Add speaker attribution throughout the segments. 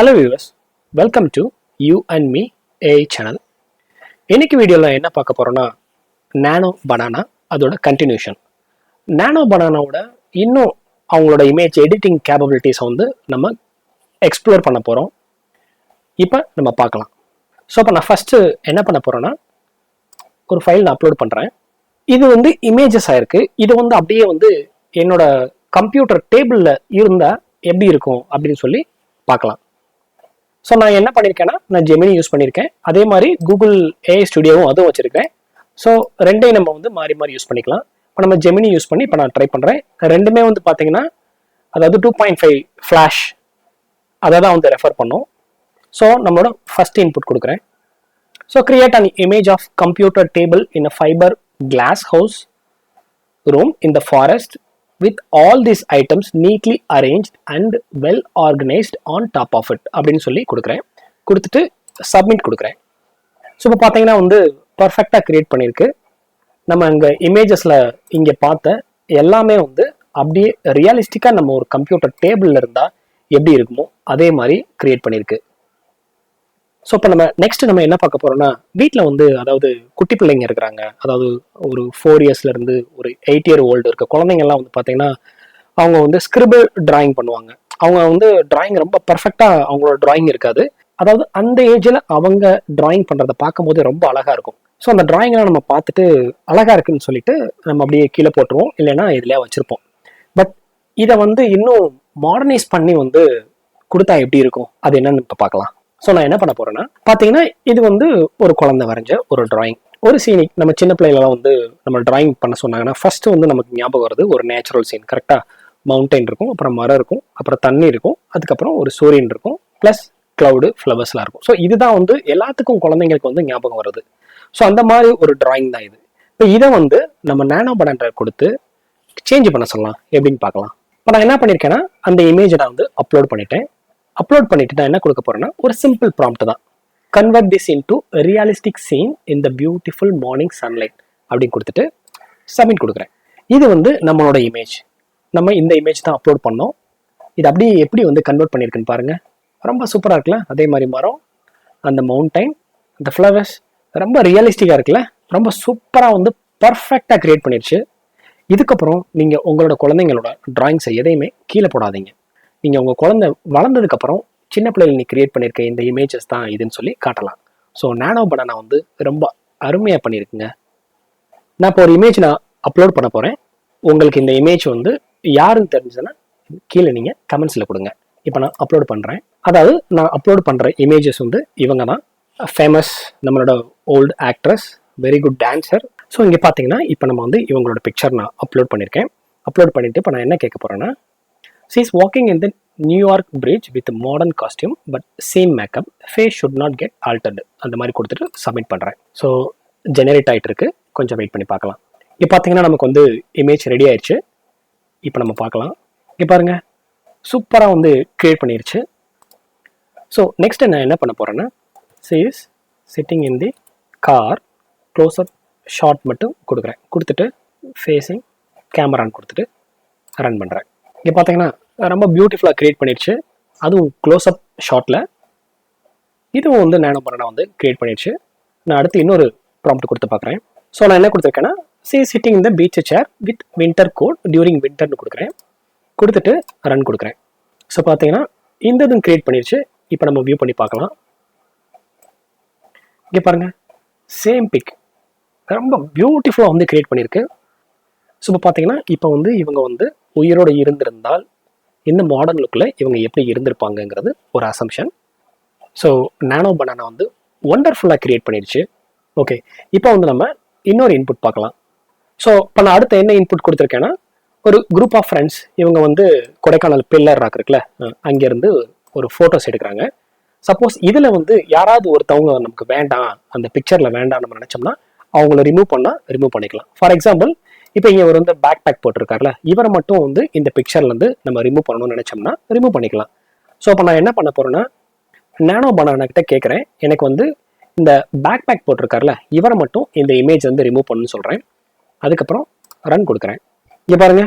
Speaker 1: Hello viewers welcome to you and me AI channel இன்னைக்கு வீடியோவில் என்ன பார்க்க போகிறோன்னா நானோ பனானா அதோட கண்டினியூஷன் நானோ பனானாவோட இன்னும் அவங்களோட இமேஜ் எடிட்டிங் கேப்பபிலிட்டிஸை வந்து நம்ம எக்ஸ்ப்ளோர் பண்ண போகிறோம் இப்போ நம்ம பார்க்கலாம். ஸோ இப்போ நான் ஃபஸ்ட்டு என்ன பண்ண போகிறேன்னா ஒரு ஃபைல் நான் அப்லோட் பண்ணுறேன் இது வந்து இமேஜஸ் ஆயிருக்கு இது வந்து அப்படியே வந்து என்னோட கம்ப்யூட்டர் டேபிளில் இருந்தால் எப்படி இருக்கும் அப்படின்னு சொல்லி பார்க்கலாம். ஸோ நான் என்ன பண்ணியிருக்கேன்னா நான் ஜெமினி யூஸ் பண்ணியிருக்கேன் அதே மாதிரி கூகுள் ஏஐ ஸ்டுடியோவும் அதுவும் வச்சுருக்கேன். ஸோ ரெண்டையும் நம்ம வந்து மாறி மாறி யூஸ் பண்ணிக்கலாம். இப்போ நம்ம ஜெமினி யூஸ் பண்ணி இப்போ நான் ட்ரை பண்ணுறேன் ரெண்டுமே வந்து பார்த்தீங்கன்னா அதாவது டூ பாயிண்ட் ஃபைவ் ஃப்ளாஷ் அதை தான் வந்து ரெஃபர் பண்ணும். ஸோ நம்மளோட ஃபர்ஸ்ட் இன்புட் கொடுக்குறேன். So create an image of computer table in a fibre glass house room in the forest with all this items neatly arrange and well organised on top of it அப்படின்னு சொல்லி கொடுக்குறேன். கொடுத்துட்டு submit கொடுக்குறேன். So இப்போ பார்த்தீங்கன்னா வந்து பர்ஃபெக்டாக create பண்ணியிருக்கு. நம்ம அங்கே இமேஜஸில் இங்கே பார்த்த எல்லாமே வந்து அப்படியே ரியலிஸ்டிக்காக நம்ம ஒரு கம்ப்யூட்டர் டேபிளில் இருந்தால் எப்படி இருக்குமோ அதே மாதிரி கிரியேட் பண்ணியிருக்கு. ஸோ இப்போ நம்ம நெக்ஸ்ட் நம்ம என்ன பார்க்க போறோம்னா வீட்டில் வந்து அதாவது குட்டி பிள்ளைங்க இருக்கிறாங்க. அதாவது ஒரு ஃபோர் இயர்ஸ்ல இருந்து ஒரு எயிட் இயர் ஓல்டு இருக்க குழந்தைங்கள்லாம் வந்து பார்த்தீங்கன்னா அவங்க வந்து ஸ்கிரிபிள் டிராயிங் பண்ணுவாங்க. அவங்க வந்து டிராயிங் ரொம்ப பர்ஃபெக்டாக அவங்களோட டிராயிங் இருக்காது. அதாவது அந்த ஏஜில் அவங்க டிராயிங் பண்ணுறதை பார்க்கும்போது ரொம்ப அழகாக இருக்கும். ஸோ அந்த டிராயிங்லாம் நம்ம பார்த்துட்டு அழகாக இருக்குன்னு சொல்லிட்டு நம்ம அப்படியே கீழே போட்டுருவோம். இல்லைன்னா இதுலேயே வச்சுருப்போம். பட் இதை வந்து இன்னும் மாடர்னைஸ் பண்ணி வந்து கொடுத்தா எப்படி இருக்கும்? அது என்னன்னு இப்போ பார்க்கலாம். ஸோ நான் என்ன பண்ண போறேன்னா பார்த்தீங்கன்னா இது வந்து ஒரு குழந்தை வரைஞ்ச ஒரு டிராயிங் ஒரு சீனிக் நம்ம சின்ன பிள்ளைகளெல்லாம் வந்து நம்ம டிராயிங் பண்ண சொன்னாங்கன்னா ஃபர்ஸ்ட் வந்து நமக்கு ஞாபகம் வருது ஒரு நேச்சுரல் சீன் கரெக்டாக மவுண்டைன் இருக்கும் அப்புறம் மரம் இருக்கும் அப்புறம் தண்ணி இருக்கும் அதுக்கப்புறம் ஒரு சூரியன் இருக்கும் ப்ளஸ் க்ளவுடு ஃப்ளவர்ஸ்லாம் இருக்கும். ஸோ இதுதான் வந்து எல்லாத்துக்கும் குழந்தைங்களுக்கு வந்து ஞாபகம் வருது ஸோ அந்த மாதிரி ஒரு டிராயிங் தான் இது. இப்போ இதை வந்து நம்ம நேனோ படன்ற கொடுத்து சேஞ்ச் பண்ண சொல்லலாம். எப்படின்னு பார்க்கலாம். இப்போ நான் என்ன பண்ணியிருக்கேன்னா அந்த இமேஜை நான் வந்து அப்லோட் பண்ணிட்டேன். அப்லோட் பண்ணிட்டு நான் என்ன கொடுக்க போறேன்னா ஒரு சிம்பிள் ப்ராம்ப்ட் தான். Convert this into realistic scene in the beautiful morning sunlight அப்படின்னு கொடுத்துட்டு சப்மிட் கொடுக்குறேன். இது வந்து நம்மளோட இமேஜ் நம்ம இந்த இமேஜ் தான் அப்லோட் பண்ணோம். இது அப்படியே எப்படி வந்து கன்வெர்ட் பண்ணியிருக்குன்னு பாருங்க. ரொம்ப சூப்பராக இருக்குல்ல? அதே மாதிரி மரம் அந்த மவுண்டைன் அந்த ஃப்ளவர்ஸ் ரொம்ப ரியலிஸ்டிக்காக இருக்குல்ல? ரொம்ப சூப்பராக வந்து பர்ஃபெக்டாக க்ரியேட் பண்ணிடுச்சு இதுக்கப்புறம் நீங்கள் உங்களோட குழந்தைங்களோட ட்ராயிங்ஸை எதையுமே கீழே போடாதீங்க. நீங்கள் உங்கள் குழந்தை வளர்ந்ததுக்கப்புறம் சின்ன பிள்ளைகள் நீ கிரியேட் பண்ணியிருக்க இந்த இமேஜஸ் தான் இதுன்னு சொல்லி காட்டலாம். ஸோ நானோ பனானா வந்து ரொம்ப அருமையாக பண்ணியிருக்குங்க நான் இப்போ ஒரு இமேஜ் நான் அப்லோட் பண்ண போகிறேன் உங்களுக்கு இந்த இமேஜ் வந்து யாருன்னு தெரிஞ்சதுன்னா கீழே நீங்கள் கமெண்ட்ஸில் கொடுங்க. இப்போ நான் அப்லோட் பண்ணுறேன் அதாவது நான் அப்லோட் பண்ணுற இமேஜஸ் வந்து இவங்க தான். ஃபேமஸ் நம்மளோட old actress very good dancer so இங்கே பார்த்தீங்கன்னா இப்போ நம்ம வந்து இவங்களோட பிக்சர் நான் அப்லோட் பண்ணியிருக்கேன் அப்லோட் பண்ணிவிட்டு இப்போ நான் என்ன கேட்க போகிறேன்னா she is walking in the New York bridge with modern costume but same makeup face should not get altered அந்த மாதிரி கொடுத்துட்டு சப்மிட் பண்ணுறேன் ஸோ ஜெனரேட் ஆகிட்டு இருக்கு கொஞ்சம் வெயிட் பண்ணி பார்க்கலாம். இப்போ பார்த்தீங்கன்னா நமக்கு வந்து இமேஜ் ரெடி ஆயிடுச்சு இப்போ நம்ம பார்க்கலாம். இங்கே பாருங்க. சூப்பராக வந்து க்ரியேட் பண்ணிருச்சு. ஸோ நெக்ஸ்ட் நான் என்ன பண்ண போகிறேன்னா she's is sitting in the car close up shot மட்டும் கொடுக்குறேன். கொடுத்துட்டு ஃபேஸிங் கேமரான்னு கொடுத்துட்டு ரன் பண்ணுறேன் இங்கே பார்த்தீங்கன்னா ரொம்ப பியூட்டிஃபுல்லாக கிரியேட் பண்ணிடுச்சு. அதுவும் க்ளோஸ்அப் ஷாட்டில் இதுவும் வந்து நேனோ பண்ணனா வந்து கிரியேட் பண்ணிடுச்சு. நான் அடுத்து இன்னொரு ப்ராம்ப்ட் கொடுத்து பார்க்குறேன். ஸோ நான் என்ன கொடுத்துருக்கேன்னா சி சிட்டிங் இந்த beach chair with winter coat during வின்டர்னு கொடுக்குறேன். கொடுத்துட்டு ரன் கொடுக்குறேன். ஸோ பார்த்தீங்கன்னா இந்த இதுவும் கிரியேட் பண்ணிடுச்சு. இப்போ நம்ம வியூ பண்ணி பார்க்கலாம். இங்கே பாருங்க. சேம் பிக் ரொம்ப பியூட்டிஃபுல்லாக வந்து கிரியேட் பண்ணியிருக்கு. ஸோ இப்போ பார்த்தீங்கன்னா இப்போ வந்து இவங்க வந்து உயிரோடு இருந்திருந்தால் இந்த மாடர்ன் லுக்கில் இவங்க எப்படி இருந்திருப்பாங்கங்கிறது ஒரு அசம்ஷன் ஸோ நானோ பனானா வந்து ஒண்டர்ஃபுல்லாக கிரியேட் பண்ணிடுச்சு. ஓகே இப்போ வந்து நம்ம இன்னொரு இன்புட் பார்க்கலாம். ஸோ இப்போ நான் அடுத்த என்ன இன்புட் கொடுத்துருக்கேன்னா ஒரு குரூப் ஆஃப் ஃப்ரெண்ட்ஸ் இவங்க வந்து கொடைக்கானல் பில்லர் ராக் இருக்குல்ல அங்கேருந்து ஒரு ஃபோட்டோஸ் எடுக்கிறாங்க. சப்போஸ் இதில் வந்து யாராவது ஒருத்தவங்க நமக்கு வேண்டாம் அந்த பிக்சரில் வேண்டாம் நம்ம நினச்சோம்னா அவங்கள ரிமூவ் பண்ணால் ரிமூவ் பண்ணிக்கலாம். ஃபார் எக்ஸாம்பிள் இப்போ இங்கே ஒரு வந்து பேக் பேக் போட்டிருக்காருல இவரை மட்டும் வந்து இந்த பிக்சர்லேருந்து நம்ம ரிமூவ் பண்ணணும்னு நினச்சோம்னா ரிமூவ் பண்ணிக்கலாம். ஸோ இப்போ நான் என்ன பண்ண போகிறேன்னா நானோ பனானா கிட்ட கேட்குறேன் எனக்கு வந்து இந்த பேக் பேக் போட்டிருக்காருல இவரை மட்டும் இந்த இமேஜ் வந்து ரிமூவ் பண்ணுன்னு சொல்கிறேன் அதுக்கப்புறம் ரன் கொடுக்குறேன். இங்கே பாருங்க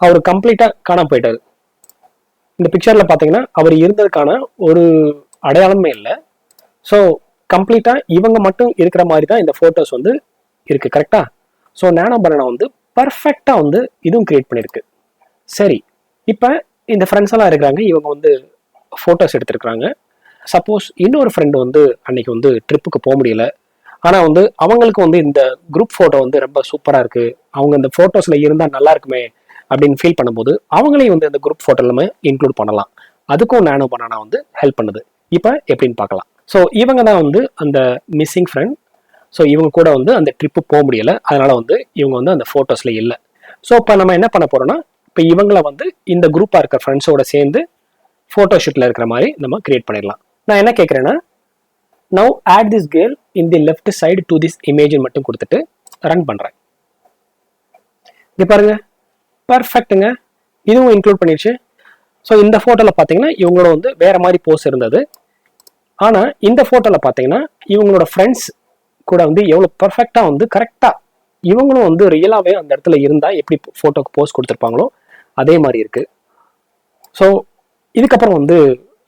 Speaker 1: அவர் கம்ப்ளீட்டாக காணாம போயிட்டாரு. இந்த பிக்சரில் பார்த்தீங்கன்னா அவர் இருந்ததுக்கான ஒரு அடையாளமே இல்லை. ஸோ கம்ப்ளீட்டாக இவங்க மட்டும் இருக்கிற மாதிரி தான் இந்த ஃபோட்டோஸ் வந்து இருக்குது கரெக்டாக ஸோ நேனோ பனானா வந்து பர்ஃபெக்டாக வந்து இதுவும் கிரியேட் பண்ணியிருக்கு சரி இப்போ இந்த ஃப்ரெண்ட்ஸ் எல்லாம் இருக்கிறாங்க இவங்க வந்து ஃபோட்டோஸ் எடுத்திருக்கிறாங்க. சப்போஸ் இன்னொரு ஃப்ரெண்டு வந்து அன்னைக்கு வந்து ட்ரிப்புக்கு போக முடியல. ஆனால் வந்து அவங்களுக்கு வந்து இந்த குரூப் ஃபோட்டோ வந்து ரொம்ப சூப்பராக இருக்குது அவங்க இந்த ஃபோட்டோஸில் இருந்தால் நல்லா இருக்குமே அப்படின்னு ஃபீல் பண்ணும்போது அவங்களையும் வந்து இந்த குரூப் ஃபோட்டோ இன்க்ளூட் பண்ணலாம். அதுக்கும் நானோ பனானா வந்து ஹெல்ப் பண்ணுது. இப்போ எப்படின்னு பார்க்கலாம். ஸோ இவங்க தான் வந்து அந்த மிஸ்ஸிங் ஃப்ரெண்ட் ஸோ இவங்க கூட வந்து அந்த ட்ரிப்பு போக முடியல. அதனால வந்து இவங்க வந்து அந்த ஃபோட்டோஸில் இல்லை. ஸோ இப்போ நம்ம என்ன பண்ண போகிறோம்னா இப்போ இவங்கள வந்து இந்த குரூப்பாக இருக்கிற ஃப்ரெண்ட்ஸோட சேர்ந்து ஃபோட்டோ ஷூட்டில் இருக்கிற மாதிரி நம்ம கிரியேட் பண்ணிடலாம். நான் என்ன கேட்குறேன்னா now add this girl in the left side to this image மட்டும் கொடுத்துட்டு ரன் பண்ணுறேன் இங்கே பாருங்க. பர்ஃபெக்ட்டுங்க இதுவும் இன்க்ளூட் பண்ணிடுச்சு. ஸோ இந்த ஃபோட்டோவில் பார்த்தீங்கன்னா இவங்களோட வந்து வேற மாதிரி போஸ் இருந்தது. ஆனால் இந்த ஃபோட்டோவில் பார்த்தீங்கன்னா இவங்களோட ஃப்ரெண்ட்ஸ் கூட வந்து எவ்வளோ பர்ஃபெக்டாக வந்து கரெக்டாக இவங்களும் வந்து ரியலாகவே அந்த இடத்துல இருந்தால் எப்படி ஃபோட்டோக்கு போஸ் கொடுத்துருப்பாங்களோ அதே மாதிரி இருக்குது ஸோ இதுக்கப்புறம் வந்து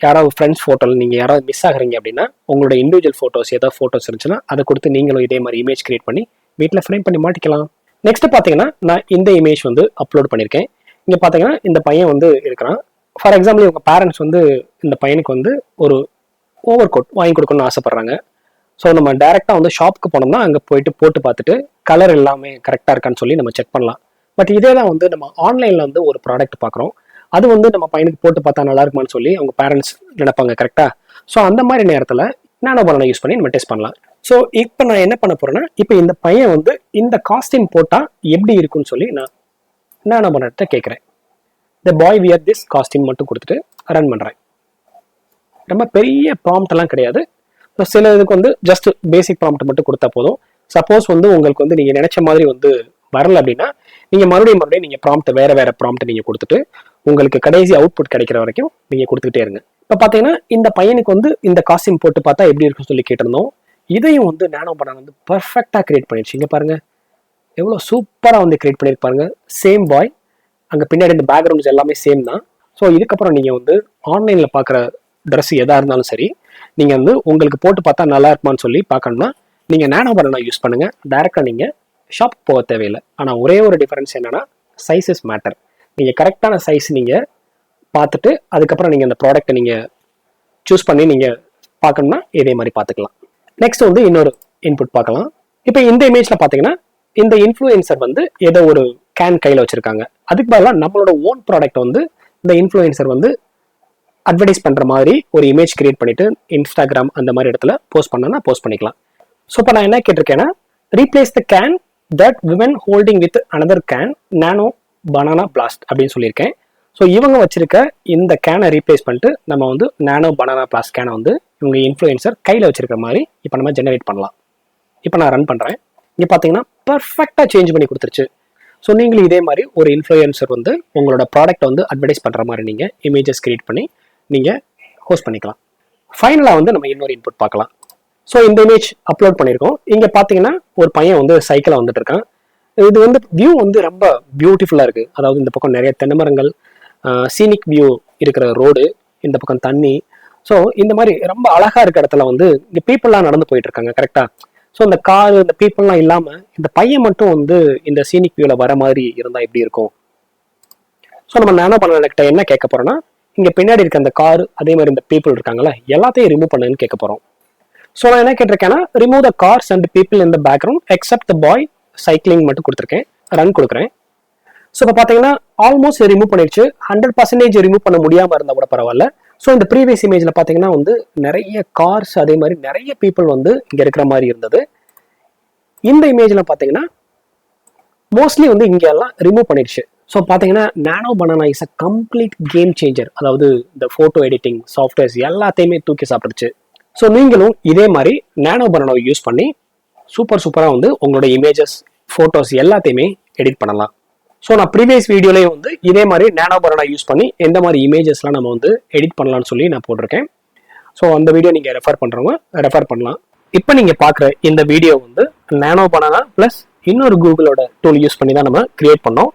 Speaker 1: யாராவது ஃப்ரெண்ட்ஸ் ஃபோட்டோவில் நீங்கள் யாராவது மிஸ் ஆகுறீங்க அப்படின்னா உங்களோட இண்டிவிஜுவல் ஃபோட்டோஸ் ஏதாவது ஃபோட்டோஸ் இருந்துச்சுன்னா அதை கொடுத்து நீங்களும் இதே மாதிரி இமேஜ் கிரியேட் பண்ணி வீட்டில் ஃப்ரேம் பண்ணி மாட்டிக்கலாம். நெக்ஸ்ட் பார்த்தீங்கன்னா நான் இந்த இமேஜ் வந்து அப்லோட் பண்ணியிருக்கேன். இங்கே பார்த்தீங்கன்னா இந்த பையன் வந்து இருக்கிறான். ஃபார் எக்ஸாம்பிள் இவங்க பேரண்ட்ஸ் வந்து இந்த பையனுக்கு வந்து ஒரு ஓவர் கோட் வாங்கி கொடுக்கணும்னு ஆசைப்பட்றாங்க. ஸோ நம்ம டேரெக்டாக வந்து ஷாப்புக்கு போனோம்னா அங்கே போயிட்டு போட்டு பார்த்துட்டு கலர் எல்லாமே கரெக்டாக இருக்கான்னு சொல்லி நம்ம செக் பண்ணலாம். பட் இதே தான் வந்து நம்ம ஆன்லைனில் வந்து ஒரு ப்ராடக்ட் பார்க்குறோம். அது வந்து நம்ம பையனுக்கு போட்டு பார்த்தா நல்லா இருக்குமான்னு சொல்லி அவங்க பேரண்ட்ஸ் நினைப்பாங்க கரெக்டாக ஸோ அந்த மாதிரி நேரத்தில் நானோ பலனை யூஸ் பண்ணி நம்ம டெஸ்ட் பண்ணலாம். ஸோ இப்போ நான் என்ன பண்ண போகிறேன்னா இப்போ இந்த பையன் வந்து இந்த காஸ்டியூம் போட்டால் எப்படி இருக்குன்னு சொல்லி நான் நானோ பலன்ட்ட கேட்குறேன். இந்த பாய் வியர் திஸ் காஸ்டியூம் மட்டும் கொடுத்துட்டு ரன் பண்ணுறேன் ரொம்ப பெரிய ப்ராம்ப்ட் கிடையாது. சில இதுக்கு வந்து ஜஸ்ட் பேசிக் ப்ராம்ப்ட் மட்டும் கொடுத்தா போதும். சப்போஸ் வந்து உங்களுக்கு வந்து நீங்கள் நினைச்ச மாதிரி வந்து வரல அப்படின்னா நீங்கள் மறுபடியும் மறுபடியும் நீங்கள் ப்ராம்ப்ட் வேற வேற ப்ராம்ப்ட் நீங்கள் கொடுத்துட்டு உங்களுக்கு கடைசி அவுட்புட் கிடைக்கிற வரைக்கும் நீங்கள் கொடுத்துக்கிட்டே இருங்க. இப்போ பார்த்தீங்கன்னா இந்த பையனுக்கு வந்து இந்த காஸ்டியூம் போட்டு பார்த்தா எப்படி இருக்குன்னு சொல்லி கேட்டிருந்தோம். இதையும் வந்து நானோ படம் வந்து பர்ஃபெக்டாக கிரியேட் பண்ணிடுச்சு. இங்கே பாருங்கள் எவ்வளோ சூப்பராக வந்து கிரியேட் பண்ணியிருப்பாருங்க சேம் பாய் அங்கே பின்னாடி இந்த பேக்ரவுண்ட்ஸ் எல்லாமே சேம் தான். ஸோ இதுக்கப்புறம் நீங்கள் வந்து ஆன்லைனில் பார்க்குற ட்ரெஸ் எதாக இருந்தாலும் சரி நீங்கள் வந்து உங்களுக்கு போட்டு பார்த்தா நல்லா இருக்குமான்னு சொல்லி பார்க்கணும்னா நீங்கள் நேனோ பனானா யூஸ் பண்ணுங்கள் டேரெக்டாக நீங்கள் ஷாப் போக தேவையில்லை. ஆனால் ஒரே ஒரு டிஃப்ரென்ஸ் என்னென்னா சைஸஸ் மேட்டர் நீங்கள் கரெக்டான சைஸ் நீங்கள் பார்த்துட்டு அதுக்கப்புறம் நீங்கள் அந்த ப்ராடக்ட்டை நீங்கள் சூஸ் பண்ணி நீங்கள் பார்க்கணும்னா இதே மாதிரி பார்த்துக்கலாம். நெக்ஸ்ட் வந்து இன்னொரு இன்புட் பார்க்கலாம். இப்போ இந்த இமேஜில் பார்த்தீங்கன்னா இந்த இன்ஃப்ளூயன்சர் வந்து ஏதோ ஒரு கேன் கையில் வச்சுருக்காங்க. அதுக்கு பதிலாக நம்மளோட ஓன் ப்ராடக்ட் வந்து இந்த இன்ஃப்ளூயன்சர் வந்து அட்வர்டைஸ் பண்ணுற மாதிரி ஒரு இமேஜ் கிரியேட் பண்ணிட்டு இன்ஸ்டாகிராம் அந்த மாதிரி இடத்துல போஸ்ட் பண்ணனா போஸ்ட் பண்ணிக்கலாம். ஸோ இப்போ நான் என்ன கேட்டிருக்கேன்னா replace the can that women holding with another can Nano Banana blast அப்படின்னு சொல்லியிருக்கேன். ஸோ இவங்க வச்சிருக்க இந்த கேனை ரீப்ளேஸ் பண்ணிட்டு நம்ம வந்து நானோ பனானா பிளாஸ்ட் கேனை வந்து இவங்க இன்ஃப்ளூயன்சர் கையில் வச்சிருக்கிற மாதிரி இப்போ நம்ம ஜெனரேட் பண்ணலாம். இப்போ நான் ரன் பண்ணுறேன் இங்கே பார்த்தீங்கன்னா பர்ஃபெக்டாக சேஞ்ச் பண்ணி கொடுத்துருச்சு. ஸோ நீங்களும் இதே மாதிரி ஒரு இன்ஃப்ளூயன்சர் வந்து உங்களோட ப்ராடக்ட்டை வந்து அட்வர்டைஸ் பண்ணுற மாதிரி நீங்கள் இமேஜஸ் கிரியேட் பண்ணி நீங்கள் ஹோஸ்ட் பண்ணிக்கலாம். ஃபைனலாக வந்து நம்ம இன்னொரு இன்புட் பார்க்கலாம். ஸோ இந்த இமேஜ் அப்லோட் பண்ணியிருக்கோம். இங்கே பார்த்தீங்கன்னா ஒரு பையன் வந்து சைக்கிளில் வந்துட்டு இருக்கான். இது வந்து வியூ வந்து ரொம்ப பியூட்டிஃபுல்லாக இருக்குது அதாவது இந்த பக்கம் நிறைய தென்னமரங்கள் சீனிக் வியூ இருக்கிற ரோடு இந்த பக்கம் தண்ணி. ஸோ இந்த மாதிரி ரொம்ப அழகா இருக்க இடத்துல வந்து இங்கே பீப்புளெலாம் நடந்து போயிட்டு இருக்காங்க கரெக்டாக ஸோ இந்த கார் இந்த பீப்புளெலாம் இல்லாமல் இந்த பையன் மட்டும் வந்து இந்த சீனிக் வியூவில் வர மாதிரி இருந்தால் எப்படி இருக்கும்? ஸோ நம்ம நானோ பண்ண என்ன கேட்க போறோம்னா இங்கே பின்னாடி இருக்க அந்த கார் அதே மாதிரி இந்த பீப்புள் இருக்காங்களா எல்லாத்தையும் ரிமூவ் பண்ணுன்னு கேட்க போகிறோம் ஸோ நான் என்ன கேட்டிருக்கேன்னா remove the cars and people இந்த background except the boy cycling மட்டும் கொடுத்துருக்கேன் ரன் கொடுக்குறேன். ஸோ இப்போ பார்த்தீங்கன்னா ஆல்மோஸ்ட் ரிமூவ் பண்ணிடுச்சு. ஹண்ட்ரட் பர்சன்டேஜ் ரிமூவ் பண்ண முடியாமல் இருந்தால் கூட பரவாயில்ல. ஸோ இந்த ப்ரீவியஸ் இமேஜில் பார்த்தீங்கன்னா வந்து நிறைய கார்ஸ் அதே மாதிரி நிறைய பீப்புள் வந்து இங்கே இருக்கிற மாதிரி இருந்தது. இந்த இமேஜில் பார்த்தீங்கன்னா மோஸ்ட்லி வந்து இங்கே எல்லாம் ரிமூவ் பண்ணிடுச்சு. ஸோ பார்த்தீங்கன்னா Nano Banana is a complete game changer அதாவது இந்த ஃபோட்டோ எடிட்டிங் சாஃப்ட்வேர்ஸ் எல்லாத்தையுமே தூக்கி சாப்பிடுச்சு. ஸோ நீங்களும் இதே மாதிரி நானோ பனானாவை யூஸ் பண்ணி சூப்பர் சூப்பராக வந்து உங்களோட இமேஜஸ் ஃபோட்டோஸ் எல்லாத்தையுமே எடிட் பண்ணலாம். ஸோ நான் ப்ரீவியஸ் வீடியோலேயும் வந்து இதே மாதிரி நானோ பனானா யூஸ் பண்ணி எந்த மாதிரி இமேஜஸ்லாம் நம்ம வந்து எடிட் பண்ணலாம்னு சொல்லி நான் போட்டிருக்கேன். ஸோ அந்த வீடியோ நீங்கள் ரெஃபர் பண்ணுறவங்க ரெஃபர் பண்ணலாம். இப்போ நீங்கள் பார்க்குற இந்த வீடியோ வந்து நானோ பனானா ப்ளஸ் இன்னொரு கூகுளோட டூல் யூஸ் பண்ணி தான் நம்ம கிரியேட் பண்ணோம்.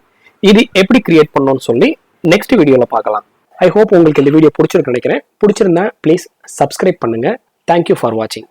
Speaker 1: இது எப்படி கிரியேட் பண்ணணும்னு சொல்லி நெக்ஸ்ட் வீடியோவில் பார்க்கலாம். ஐ ஹோப் உங்களுக்கு இந்த வீடியோ பிடிச்சிருக்கு நினைக்கிறேன். பிடிச்சிருந்தா ப்ளீஸ் சப்ஸ்கிரைப் பண்ணுங்கள் தேங்க்யூ ஃபார் வாட்சிங்